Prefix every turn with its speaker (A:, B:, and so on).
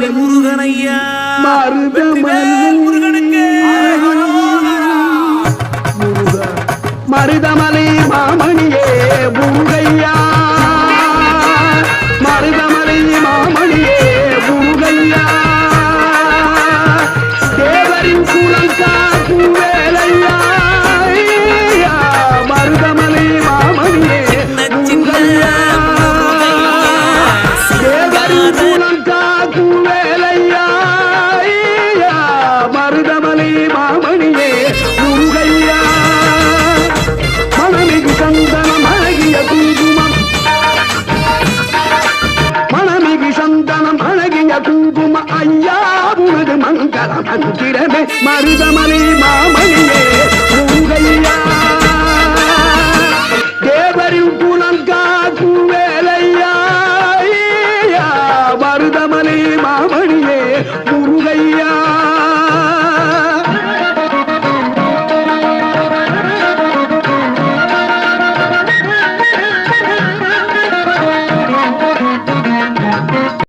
A: மாமி முருகனையா.
B: மருதமலை மாமணி கரமந்திரமே மருதமலை மாமணியே பூங்கையா தேவரின் குலம் காக்கும் வேலையா மருதமலை மாமணியே